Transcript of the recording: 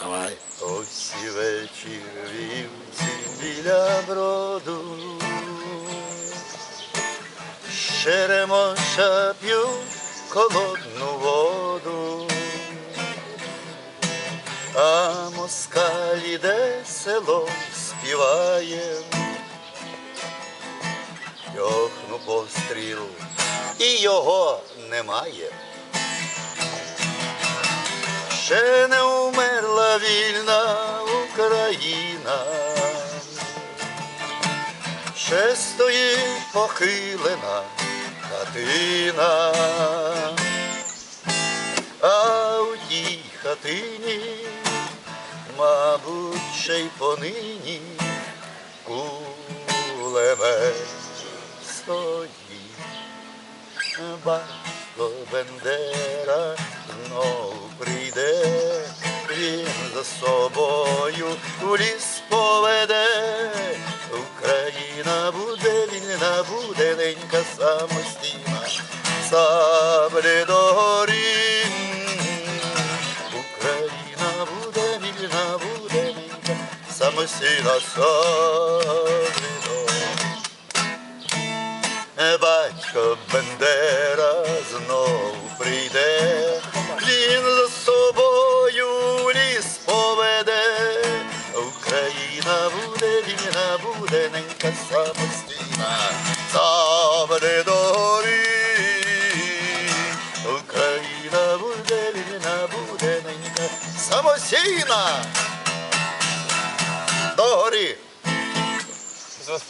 Давай. Ось і вечір вівці біля броду. Черемоша п'ю холодну воду. А москаль іде село співає. Йохну постріл, і його немає. Ще не вільна Україна, ще стоїть похилена хатина, а у тій хатині, мабуть, ще й понині кулемет стоїть. Батько Бендера знов прийде, за собою в ліс поведе. Україна буде вільна, буде ненька самостійна, саблі догорі. Україна буде вільна, буде ненька самостійна, саблі догорі. Батько Бендера знов прийде, вільна, буде ненька самостійна, саме дорі. Україна буде вільна, буде ненька самостійна. Догорі. З вас